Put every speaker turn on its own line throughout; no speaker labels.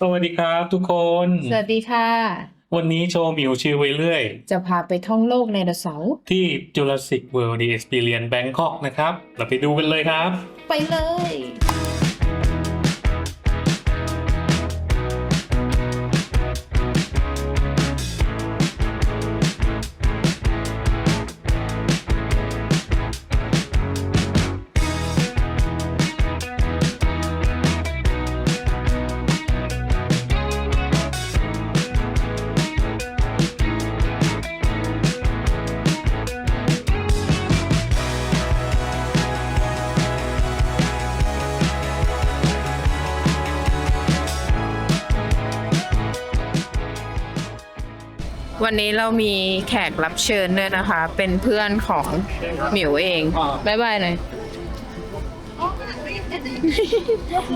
สวัสดีครับทุกคน
สวัสดีค่ะ
วันนี้โชว์หมิวชิวไปเรื่อย
จะพาไปท่องโลกไดโนเสาร์
ที่ Jurassic World The Experience Bangkok นะครับ เราไปดูกันเลยครับ
ไปเลย วันนี้เรามีแขกรับเชิญด้วยนะคะ เป็นเพื่อนของหมิวเองบายบายหน่อย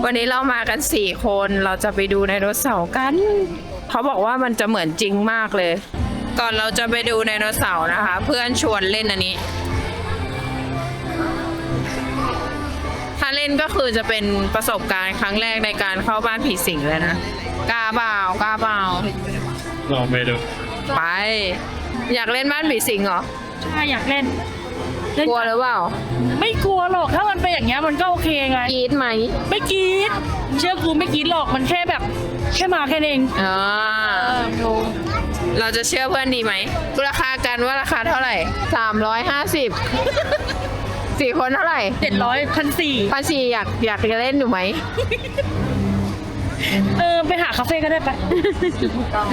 วันนี้เรามากันสี่คนเราจะไปดูไดโนเสาร์กัน เขาบอกว่ามันจะเหมือนจริงมากเลย ก่อนเราจะไปดูไดโนเสาร์นะคะ เพื่อนชวนเล่นอันนี้ ถ้าเล่นก็คือจะเป็นประสบการณ์ครั้งแรกในการเข้าบ้านผีสิงเลยนะกล้าเปล่ากล้าเปล่า
ลองไปดู
ไป อยากเล่นบ้านผีสิงเหรอ
ใช่อยากเล่นเล่น
กลัวหรือเปล่า
ไม่กลัวหรอกถ้ามันเป็นอย่างเงี้ยมันก็โอเคไง
กรีดไหม
ไม่กรีดเชื่อกูไม่กรีดหรอกมันแค่แบบ แค่มาแค่นั้นเอง
อ่าเราจะเชื่อเพื่อนดีไหมราคากันว่าราคาเท่าไหร่สามร้อยห้าสิบสี่คนเท่าไหร่
เจ็ดร้อยพันสี่
ป้าชีอยากอยากจะเล่นอยู่ไหม
เออ ไปหาคาเฟ่ก็ได้ไป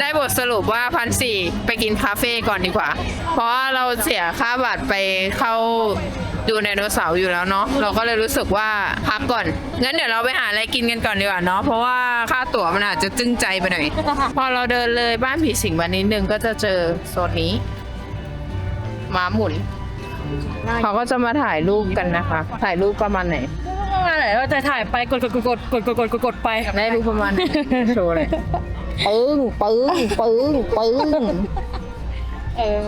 ได้บทสรุปว่าพันสี่ไปกินคาเฟ่ก่อนดีกว่า เพราะว่าเราเสียค่าบัตรไปเข้าดูไดโนเสาร์อยู่แล้วเนาะเราก็เลยรู้สึกว่าพักก่อนงั้นเดี๋ยวเราไปหาอะไรกินกันก่อนดีกว่าเนาะเพราะว่าค่าตั๋วมันอาจจะจึ้งใจไปหน่อย พอเราเดินเลยบ้านผีสิงมานิดนึงก็จะเจอโซนนี้ม้าหมุน เขาก็จะมาถ่ายรูปกันนะคะ ถ่ายรูปประมาณไหน
มาไหนว่าจะถ่ายไปกดกดกดกดกดกดกดกดกดไป
ได้รูปประมาณไหนโชว์เลยปึ้งปึ้งปึ้งปึ้ง
เออ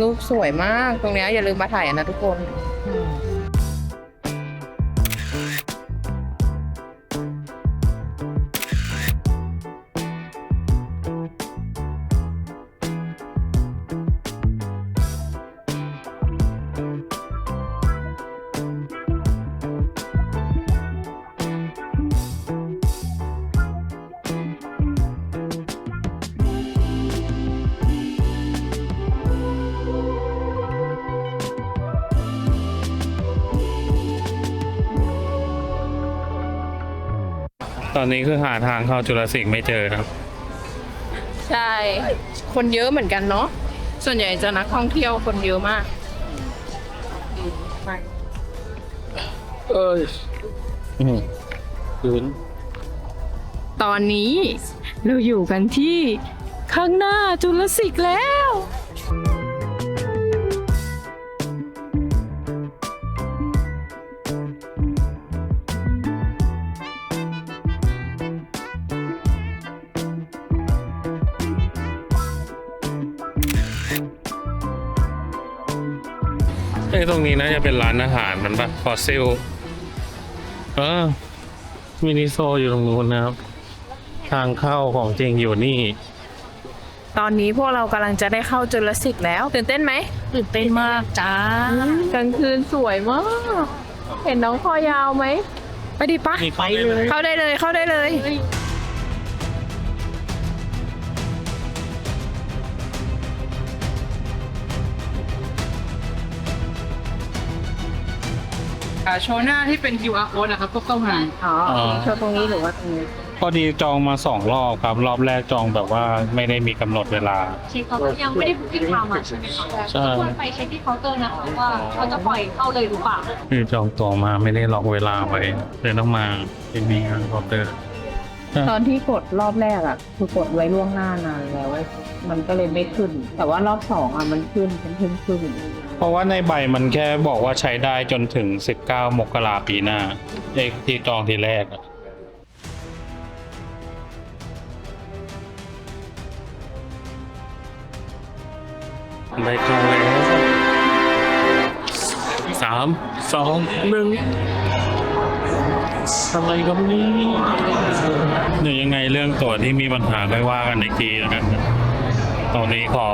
รูปสวยมากตรงเนี้ยอย่าลืมมาถ่ายนะทุกคน
ตอนนี้คือหาทางเข้าจุลศิกไม่เจอครับ
ใช่ คนเยอะเหมือนกันเนาะ ส่วนใหญ่จะนักท่องเที่ยวคนเยอะมาก
เอ้ยพื้น
ตอนนี้เราอยู่กันที่ข้างหน้าจุลศิกแล้ว
ตรงนี้น่าจะเป็นร้านอาหารมันปะฟอสซิลเออมินิโซอยู่ตรงนู้นนะครับ ทางเข้าของจริงอยู่นี่
ตอนนี้พวกเรากำลังจะได้เข้าจุลศิกแล้วตื่นเต้นไหม
ตื่นเต้นมากจ้าก
ลางคืนสวยมาก เห็นน้องคอยาวไหมไปดิปะ
ไปเลย
เข้าได้เลยเข้าได้เลย
โชว์หน้าที่เป็น QR code นะครับก็เข้ามา
อ๋อ
อ๋อ
โชว์ตรงนี้หรือว่าตรงนี้
พอดีจองมาสองรอบครับ รอบแรกจองแบบว่าไม่ได้มีกำหนดเวลา
เช็คเขายังไม่ได้บุ๊กิ้งไทม์มาใช่ไหมคะ
ใช่
ควรไปเช็คที่เคาน์เตอร์นะคะว่าเขาจะปล่อยเข้าเลยหรือเปล่า
คือจองตัวมาไม่ได้ล็อกเวลาไว้เลยต้องมาที่นี่ครับเคาน์เตอร์
ตอนที่กดรอบแรกอะ คือกดไว้ล่วงหน้านานแล้วเว้ยมันก็เลยไม่ขึ้น แต่ว่ารอบสองอะมันขึ้นเป็นขึ้นขึ้น
เพราะว่าในใบมันแค่บอกว่าใช้ได้จนถึง 19 มกราปีหน้าเอกที่จองทีแรกอะใบจองแล้วสามสองหนึ่ง อะไรกันนี่เนี่ยยังไงเรื่องตัวที่มีปัญหาค่อยว่ากันอีกทีแล้วกัน ตอนนี้ขอ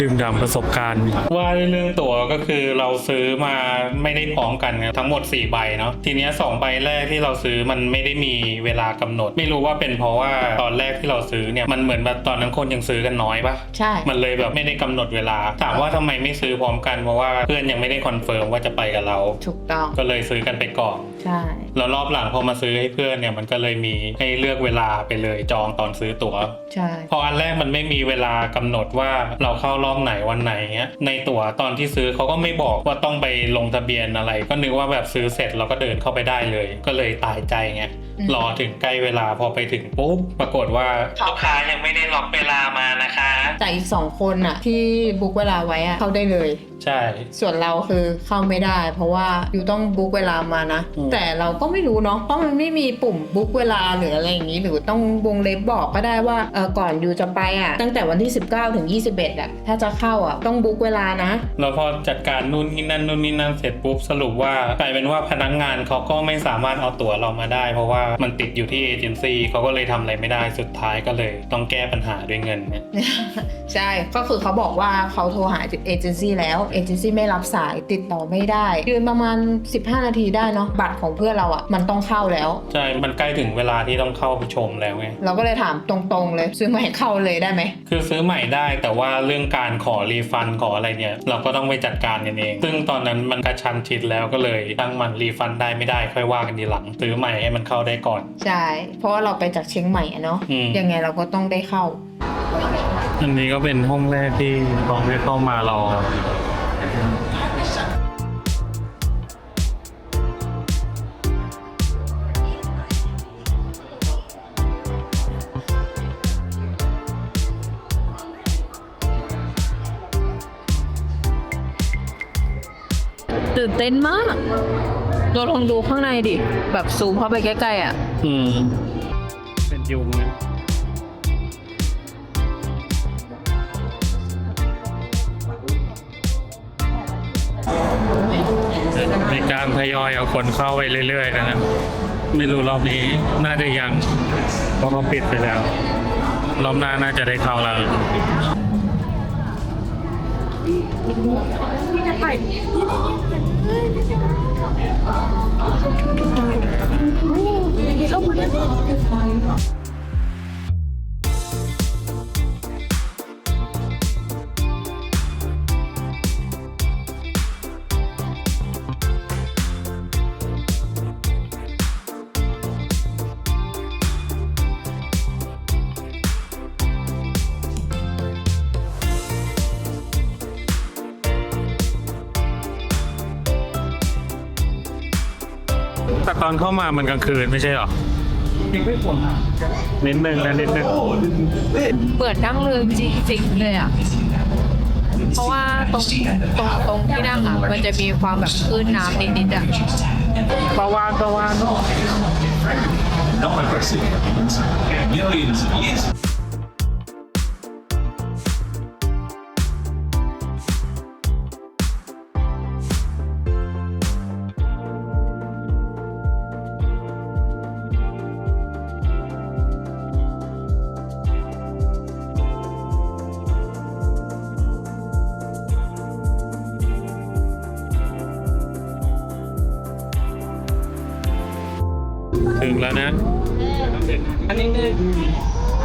ดื่มด่ำประสบการณ์ ว่าด้วยเรื่องตั๋วก็คือเราซื้อมาไม่ได้พร้อมกันนะทั้งหมด 4 ใบเนาะทีเนี้ยสองใบแรกที่เราซื้อมันไม่ได้มีเวลากำหนด ไม่รู้ว่าเป็นเพราะว่าตอนแรกที่เราซื้อเนี่ยมันเหมือนแบบตอนนั้นคนยังซื้อกันน้อยปะ
ใช่
มันเลยแบบไม่ได้กำหนดเวลา ถามว่าทำไมไม่ซื้อพร้อมกันเพราะว่าเพื่อนยังไม่ได้คอนเฟิร์มว่าจะไปกับเรา
ถูกต้อง
ก็เลยซื้อกันไปก่อน
ใช่
แล้วรอบหลังพอมาซื้อให้เพื่อนเนี่ยมันก็เลยมีให้เลือกเวลาไปเลยจองตอนซื้อตั๋ว
ใช่
พออันแรกมันไม่มีเวลากำหนดว่าเราเข้ารอบไหนวันไหนเงี้ยในตั๋วตอนที่ซื้อเขาก็ไม่บอกว่าต้องไปลงทะเบียนอะไร ก็นึกว่าแบบซื้อเสร็จเราก็เดินเข้าไปได้เลย ก็เลยตายใจไงรอถึงใกล้เวลาพอไปถึงปุ๊บปรากฏว่าลูกค้ายังไม่ได้ล็อกเวลามานะคะ
แต่อีกสองคนน่ะที่บุ๊กเวลาไว้อะเข้าได้เลย
ใช่
ส่วนเราคือเข้าไม่ได้ เพราะว่าอยู่ต้องบุ๊กเวลามานะ
อืม
แต่เราก็ไม่รู้เนาะเพราะมันไม่มีปุ่มบุ๊กเวลาหรืออะไรอย่างนี้ หรือต้องวงเล็บบอกก็ได้ว่าเออก่อนอยู่จะไปอะตั้งแต่วันที่19ถึง21อะถ้าจะเข้าอะต้องบุ๊กเวลานะ
แล้วพอจัดการนู่นนี่นั่นนู่นนี่นั่นเสร็จปุ๊บสรุปว่ากลายเป็นว่าพนักงานเขาก็ไม่สามารถเอาตั๋วเรามาได้ เพราะว่ามันติดอยู่ที่เอเจนซี่เขาก็เลยทำอะไรไม่ได้สุดท้ายก็เลยต้องแก้ปัญหาด้วยเงินเนี่ย
ใช่ก็คือเขาบอกว่าเขาโทรหาเอเจนซี่แล้วเอเจนซี่ไม่รับสายติดต่อไม่ได้ยืนประมาณ 15 นาทีได้เนาะบัตรของเพื่อนเราอะมันต้องเข้าแล้ว
ใช่มันใกล้ถึงเวลาที่ต้องเข้าไปชมแล้วไง
เราก็เลยถามตรงๆเลยซื้อมาให้เข้าเลยได้ไหม
คือซื้อใหม่ได้ แต่ว่าเรื่องการขอรีฟันขออะไรเนี่ย เราก็ต้องไปจัดการกันเอง ซึ่งตอนนั้นมันกระชันชิดแล้วก็เลยตั้งมันรีฟันได้ไม่ได้ค่อยว่ากันทีหลังซื้อใหม่ให้มันเข้าได้ก่อน
ใช่เพราะว่าเราไปจากเชียงใหม่อะเนาะ
อืม
ยังไงเราก็ต้องได้เข้า
อันนี้ก็เป็นห้องแรกที่ลองได้เข้ามารอ
ตื่นเต้นมาก เราลองดูข้างในดิ แบบซูมเข้าไปใกล้ๆอะ
อืม เป็นยุงนะมีการทยอยเอาคนเข้าไปเรื่อย ๆ นะครับ ไม่รู้รอบนี้น่าจะยัง เพราะเขาปิดไปแล้ว รอบหน้าน่าจะได้เข้าแล้วแต่ ตอนเข้ามามันกลางคืนไม่ใช่หรอนิดนึงนะนิดนึง
เปิดนั่งเรือจริงๆเลยอะ เพราะว่าตรงตรงตรงที่นั่งอะ มันจะมีความแบบคลื่นน้ำนิดๆอะ
ประวานประวาน
Millions of years
ถึ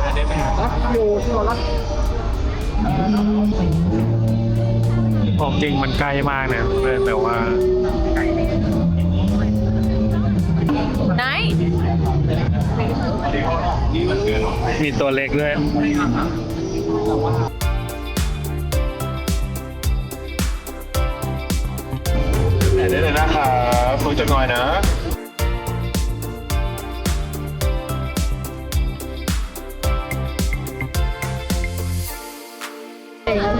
อันนี้คือรับอยู่ที่เรารับ
ของจริงมันใกล้มากนะเพื่อนแต่ว่า
ไหน
มีตัวเล็กด้วย
ได้เลยนะครับคุยจะหน่อยนะ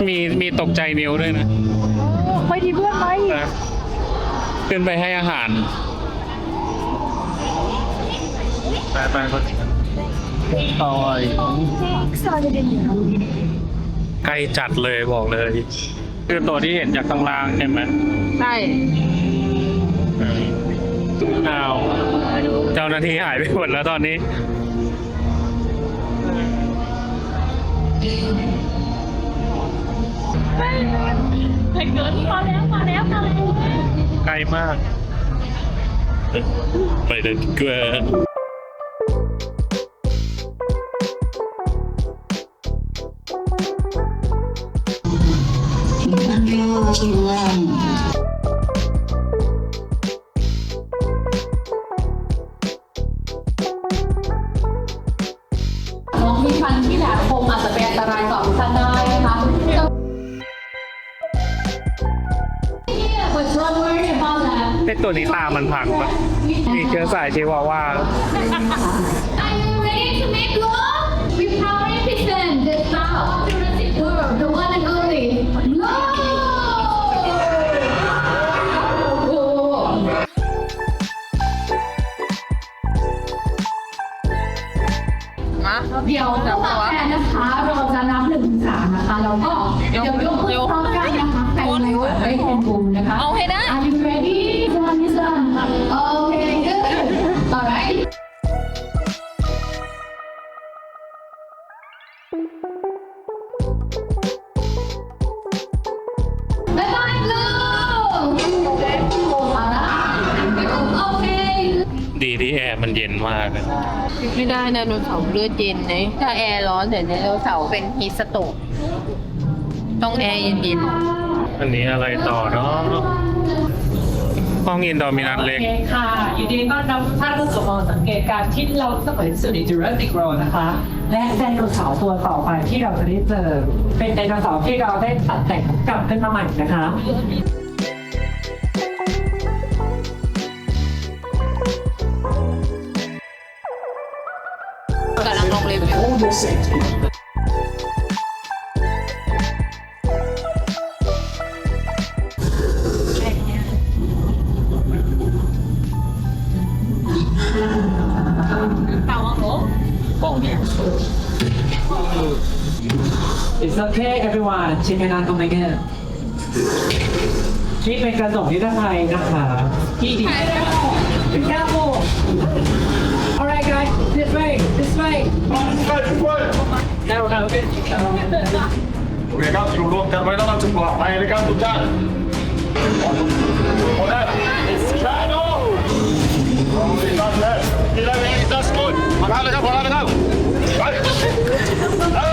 มีมีตกใจนิ้วด้วยนะ
ไปดีเพื่อนไป
นะขึ้นไปให้อาหารไปไปคนอร่อยใกล้จัดเลยบอกเลย คือตัวที่เห็นจากข้างล่างใช่ไหม
ใช่
อ้าวเจ้าหน้าที่หายไปหมดแล้วตอนนี้
ไอ้เกิดมาแล้วมาแล้วมาแล้ว
ไกลมาก ไปเดินเกลือา
นแล้ว
ไอตัวนี้ตามันพังปะมีเชื้อสายชิวาว่า
Are you ready to make love? We proudly present the star of Jurassic World, the one and only Love!
มา
เดี๋ยวระหว่างแฟนนะคะ เราจะนับหนึ่งถึงสามนะคะ แล้วก็เดี๋ยวยกมือพร้อมกัน
ร์มันเย็นมากเลย
ไม่ได้ไดโนเสาร์เลือดเย็นนะถ้าแอร์ร้อนเดี๋ยวไดโนเสาร์เป็นฮีสโตกต้องแอร์เย็น
อันนี้อะไรต่อเนาะห้องอินดอมินันเล็ก
โอเคค่ะยินดีต้อนรับทุกท่านเข้าสู่หอสังเกตการณ์ที่เราสมัยสุดใน Jurassic World นะคะ และไดโนเสาร์ตัวต่อไปที่เราจะได้เจอ เป็นไดโนเสาร์ที่เราได้ตัดแต่งกลับขึ้นมาใหม่นะคะ
กำลังลงรีวิว
It's okay everyone ชิมงานตรงไหนกันนี่เป็นกระจกนิรภัยนะคะที่ดี Be careful Alright this way แล้วเราเป็น
โอเคครับอยู่รวมกันไว้แล้วเราจะปลอดภัยนะครับทุกท่านหมดแล้วชาโน่ตัดเลยทีละเองตัดสุดมาแล้วนะครับพอแล้วนะครับไป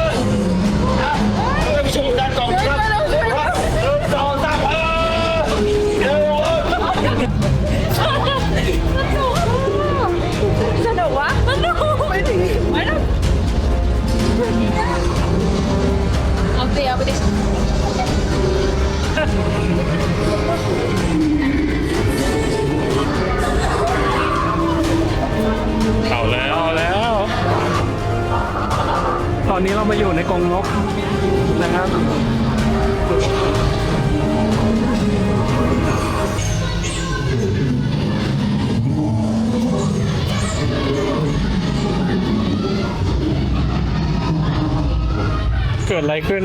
เรา
มาอยู่ในกรงนกนะครับเกิดอะไรขึ้น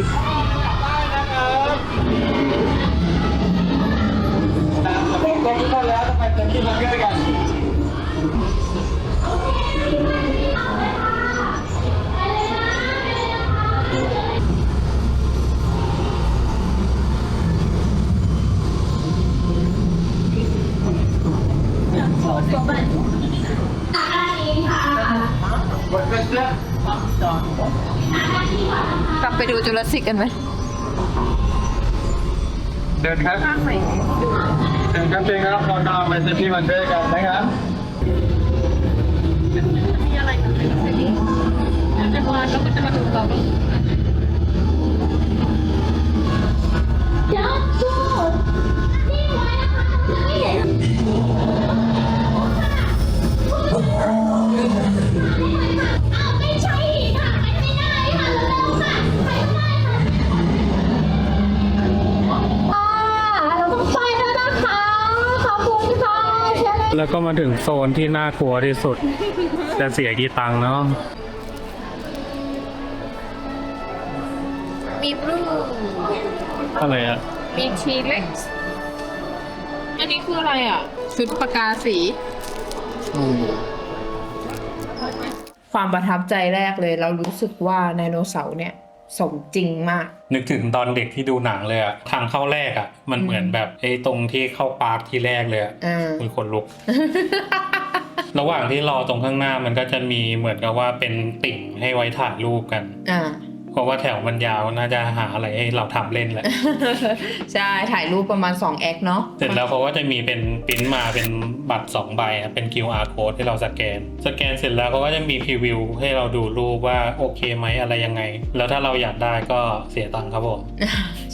กลับไปดูจุลศิษย์กันไหม
เดินครับเดินครับเองครับเราตามไปเซฟที่มันเด้กันนะครับ
จับจูดนี่ไว้นะคะไม่เห็นอ้าวไม่ใช่ค่ะไปไม่ได้ค่ะเร็วๆค่ะไปไม่ได้ค่ะอ่าเราต้องไปแล้วนะคะขอบคุณค่ะเชิญเลย
แล้วก็มาถึงโซนที่น่ากลัวที่สุด จะเสียกี่ตังค์เนาะ
มีบลู
อะไรอะ
มีทีเล็กอันนี้คืออะไรอะ ชุดประกาสี อืม ความประทับใจแรกเลย เรารู้สึกว่าไดโนเสาร์เนี่ยสมจริงมาก
นึกถึงตอนเด็กที่ดูหนังเลยอะทางเข้าแรกอะมันเหมือนแบบไอ้ตรงที่เข้าปาร์คที่แรกเลยอะ
อ่า
มีคนลุก ระหว่างที่รอตรงข้างหน้ามันก็จะมีเหมือนกับว่าเป็นติ่งให้ไว้ถ่ายรูปกัน
อ่า
เพราะว่าแถวมันยาวน่าจะหาอะไรให้เราทำเล่นแหละ
ใช่ ถ่ายรูปประมาณ 2 แอคเนาะ
เสร็จแล้วเขาก็จะมีเป็นปริ้นมาเป็นบัตร 2 ใบอะเป็น QR code ให้เราสแกน สแกนเสร็จแล้วเขาก็จะมีพรีวิวให้เราดูรูปว่าโอเคไหมอะไรยังไง แล้วถ้าเราอยากได้ก็เสียตังค์ครับผม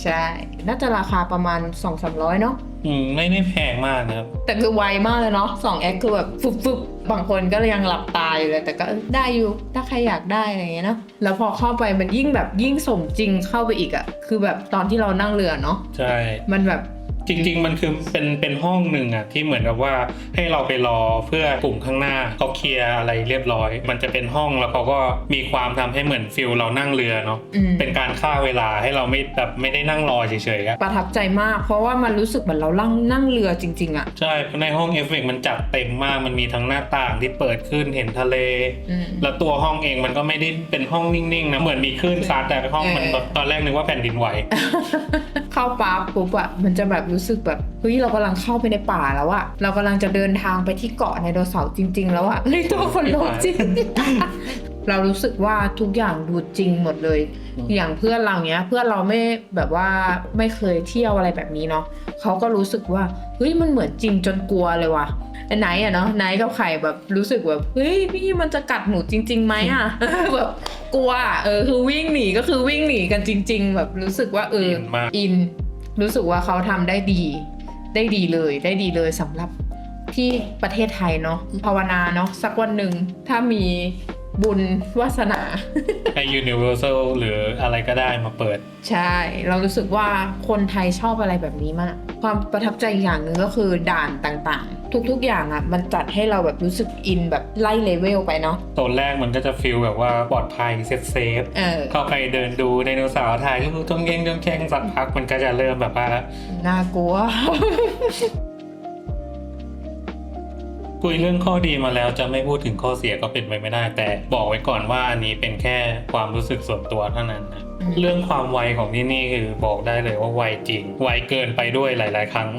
ใช่ น่าจะราคาประมาณ 2 3 0 0เนาะ
อืมไม่ได้แพงมากนะครับ
แต่คือไวมากเลยเนาะสองแอคคือแบบฟึบฟึบบางคนก็ยังหลับตาอยู่เลย แต่ก็เออได้อยู่ถ้าใครอยากได้อะไรอย่างเงี้ยเนาะแล้วพอเข้าไปมันยิ่งแบบยิ่งสมจริงเข้าไปอีกอะคือแบบตอนที่เรานั่งเรือเนาะ
ใช่
มันแบบ
จริง ๆ มันคือเป็นเป็นห้องหนึ่งอะที่เหมือนกับว่าให้เราไปรอเพื่อกลุ่มข้างหน้าเขาเคลียร์อะไรเรียบร้อย มันจะเป็นห้องแล้วเขาก็มีความทำให้เหมือนฟิลเรานั่งเรือเนาะ
อืม
เป็นการฆ่าเวลาให้เราไม่แบบไม่ได้นั่งรอเฉยๆอะ
ประทับใจมาก เพราะว่ามันรู้สึกเหมือนเรานั่งนั่งเรือจริง ๆอะ
ใช่เพราะในห้องเอฟเฟกต์มันจัดเต็มมากมันมีทั้งหน้าต่างที่เปิดขึ้นเห็นทะเล
อืม
แล้วตัวห้องเองมันก็ไม่ได้เป็นห้องนิ่งๆนะเหมือนมีคลื่นซัดแต่ห้องมันแบบตอนแรกนึกว่าแผ่นดินไหว
เข้าปั๊บปุ๊บอะมันจะแบบรู้สึกแบบเฮ้ยเรากำลังเข้าไปในป่าแล้วอะเรากำลังจะเดินทางไปที่เกาะไดโนเสาร์จริง ๆ แล้วอะเฮ้ยตัวคนลุกจริงเรารู้สึกว่าทุกอย่างดูจริงหมดเลย
อืม
อย่างเพื่อนเราเนี้ย เพื่อนเราไม่แบบว่าไม่เคยเที่ยวอะไรแบบนี้เนาะเขาก็รู้สึกว่าเฮ้ยมันเหมือนจริงจนกลัวเลยว่ะไอ้ไหนอะเนาะไหนกับไข่แบบรู้สึกแบบเฮ้ยพี่มันจะกัดหนูจริงๆไหมอะแบบกลัวอะเออคือวิ่งหนีก็คือวิ่งหนีกันจริง ๆ แบบรู้สึกว่าเออ
อินมาก
อิน รู้สึกว่าเขาทำได้ดี ได้ดีเลยได้ดีเลยสำหรับที่ประเทศไทยเนาะภาวนาเนาะสักวันหนึ่งถ้ามี บุญวาสนา
ให้ Universal หรืออะไรก็ได้มาเปิด
ใช่ เรารู้สึกว่าคนไทยชอบอะไรแบบนี้มาก ความประทับใจอีกอย่างหนึ่งก็คือด่านต่างๆ ทุกๆอย่างอะ่ะ มันจัดให้เราแบบรู้สึกอินแบบไล่เลเวลไปเนาะ
ตอนแรกมันก็จะฟีลแบบว่าปลอดภัยเซฟเซฟ
เออ
เข้าไปเดินดูไดโนเสาร์ถ่ายรูปจ้องเง้งจ้องแข้งสักพักมันก็จะเริ่มแบบว่า
น่ากลัว
คุยเรื่องข้อดีมาแล้วจะไม่พูดถึงข้อเสียก็เป็นไปไม่ได้ แต่บอกไว้ก่อนว่าอันนี้เป็นแค่ความรู้สึกส่วนตัวเท่านั้นนะ
อืม
เรื่องความไวของที่นี่คือบอกได้เลยว่าไวจริง ไวเกินไปด้วยหลาย ๆ ครั้ง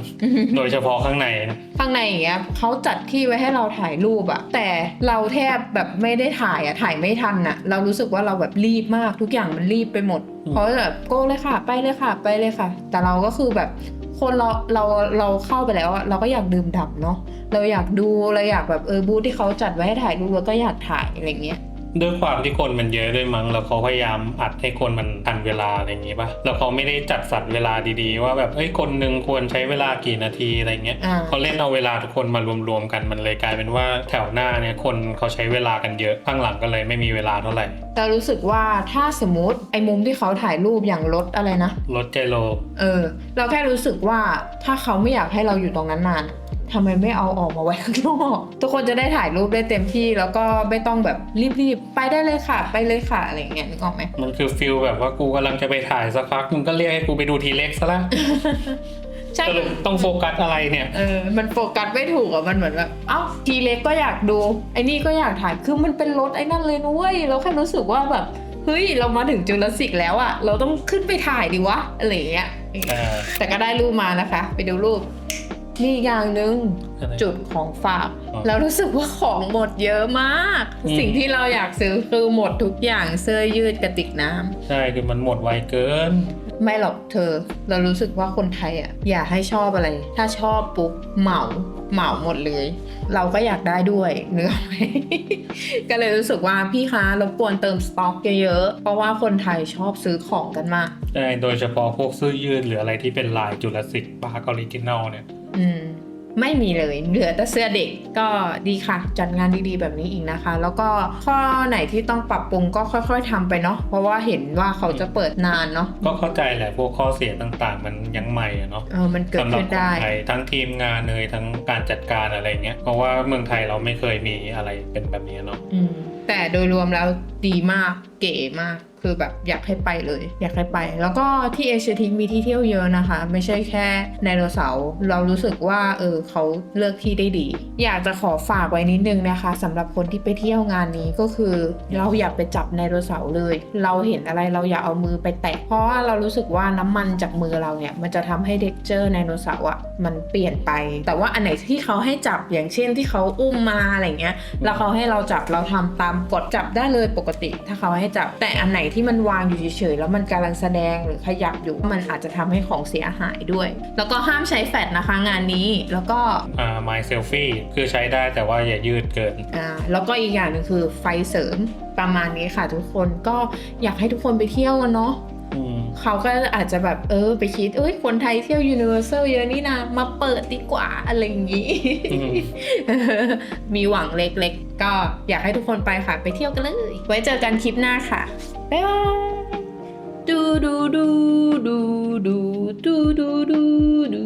โดยเฉพาะข้างในนะ
ข้างในอย่างเงี้ยเขาจัดที่ไว้ให้เราถ่ายรูปอะแต่เราแทบแบบไม่ได้ถ่ายอะถ่ายไม่ทันอะเรารู้สึกว่าเราแบบรีบมากทุกอย่างมันรีบไปหมด
อืม
เพราะแบบโก้เลยค่ะ ไปเลยค่ะ ไปเลยค่ะ แต่เราก็คือแบบ คนเราเราเราเข้าไปแล้วอะเราก็อยากดื่มด่ำเนาะเราอยากดูเราอยากแบบเออบูธที่เขาจัดไว้ให้ถ่ายรูปเราก็อยากถ่ายอะไรเงี้ย
ด้วยความที่คนมันเยอะด้วยมั้งแล้วเขาพยายามอัดให้คนมันทันเวลาอะไรอย่างงี้ป่ะแล้วเขาไม่ได้จัดสรรเวลาดีๆ ว่าแบบเอ้ยคนหนึ่งควรใช้เวลากี่นาทีอะไรเงี้ย
อ่า
เขาเล่นเอาเวลาทุกคนมารวมๆกันมันเลยกลายเป็นว่าแถวหน้าเนี่ยคนเขาใช้เวลากันเยอะข้างหลังก็เลยไม่มีเวลาเท่าไหร่
แต่รู้สึกว่าถ้าสมมติไอ้มุมที่เขาถ่ายรูปอย่างรถอะไรนะ
รถเจโล
เออเราแค่รู้สึกว่าถ้าเขาไม่อยากให้เราอยู่ตรงนั้นนาน ทำไมไม่เอาออกมาไว้ข้างนอกทุกคนจะได้ถ่ายรูปได้เต็มที่แล้วก็ไม่ต้องแบบรีบๆ ไปได้เลยค่ะ ไปเลยค่ะอะไรอย่างเงี้ยนึกออกไหม
มันคือฟิลแบบว่ากูกำลังจะไปถ่ายสักพักมึงก็เรียกให้กูไปดูทีเล็กซะละ
ใช่
สรุปต้องโฟกัสอะไรเนี่ย
เออ มันโฟกัสไม่ถูกอะ มันเหมือนแบบ เอ้า ทีเล็กก็อยากดู ไอ้นี่ก็อยากถ่าย คือมันเป็นรถไอ้นั่นเลยนุ้ย เราแค่รู้สึกว่าแบบ เฮ้ย เรามาถึงจุลศิษย์แล้วอะเราต้องขึ้นไปถ่ายดิวะ อะไรอย่างเงี้ย
เออ
แต่ก็ได้รูปมานะคะ ไปดูรูป มีอีกอย่างหนึ่ง
อะไร
จุดของฝาก
อ๋อ
เรารู้สึกว่าของหมดเยอะมาก
อืม
สิ่งที่เราอยากซื้อคือหมดทุกอย่างเสื้อยืดกระติกน้ำ
ใช่คือมันหมดไวเกิน
ไม่หรอกเธอ เรารู้สึกว่าคนไทยอะอย่าให้ชอบอะไร ถ้าชอบปุ๊บเหมาเหมาหมดเลย เราก็อยากได้ด้วยเนื้ออกไหม ก็เลยรู้สึกว่าพี่คะรบกวนเติมสต็อกเยอะๆเพราะว่าคนไทยชอบซื้อของกันมาก
ใช่ โดยเฉพาะพวกเสื้อยืดหรืออะไรที่เป็นลายจุลศิษย์ปาร์กออริจินอลเนี่ย
อืมไม่มีเลยเหลือแต่เสื้อเด็กก็ดีค่ะ จัดงานดีๆแบบนี้อีกนะคะ แล้วก็ข้อไหนที่ต้องปรับปรุงก็ค่อย ๆทำไปเนาะเพราะว่าเห็นว่าเขาจะเปิดนานเนาะ
ก็เข้าใจแหละพวกข้อเสียต่างๆ มันยังใหม่อะเนาะ
เออมันเกิด
สำหรับ
ขึ้น
คน
ได้
ไทยทั้งทีมงานเลยทั้งการจัดการอะไรเงี้ยเพราะว่าเมืองไทยเราไม่เคยมีอะไรเป็นแบบนี้เนาะ
อืมแต่โดยรวมแล้วดีมากเก๋มาก คือแบบอยากให้ไปเลย อยากให้ไป แล้วก็ที่เอเชียทิกมีที่เที่ยวเยอะนะคะ ไม่ใช่แค่ไดโนเสาร์เรารู้สึกว่าเออเขาเลือกที่ได้ดี อยากจะขอฝากไว้นิดนึงนะคะสำหรับคนที่ไปเที่ยวงานนี้ก็คือเราอย่าไปจับไดโนเสาร์เลย เราเห็นอะไรเราอย่าเอามือไปแตะเพราะว่าเรารู้สึกว่าน้ำมันจากมือเราเนี่ยมันจะทำให้เด็กเจอร์ไดโนเสาร์อะมันเปลี่ยนไป แต่ว่าอันไหนที่เขาให้จับอย่างเช่นที่เขาอุ้มมาอะไรเงี้ยแล้วเขาให้เราจับเราทำตามกฎจับได้เลยปกติ ถ้าเขาให้จับแต่อันไหนที่มันวางอยู่เฉยๆแล้วมันกำลังแสดงหรือขยับอยู่มันอาจจะทำให้ของเสียหายด้วย แล้วก็ห้ามใช้แฟลชนะคะงานนี้แล้วก็
อ่า My Selfie คือใช้ได้แต่ว่าอย่ายืดเกิน
อ่าแล้วก็อีกอย่างหนึงคือไฟเสริมประมาณนี้ค่ะทุกคนก็อยากให้ทุกคนไปเที่ยวกันเนาะ
อืม
เขาก็อาจจะแบบเออไปคิดเอ้ยคนไทยเที่ยวยูนิเวอร์แซลเยอะนี่นะมาเปิดดีกว่าอะไรอย่างนี้
อืม
มีหวังเล็กๆ ก็อยากให้ทุกคนไปค่ะ ไปเที่ยวกันเลย ไว้เจอกันคลิปหน้าค่ะ 빠이빠이 뚜루루루루 뚜루루루루.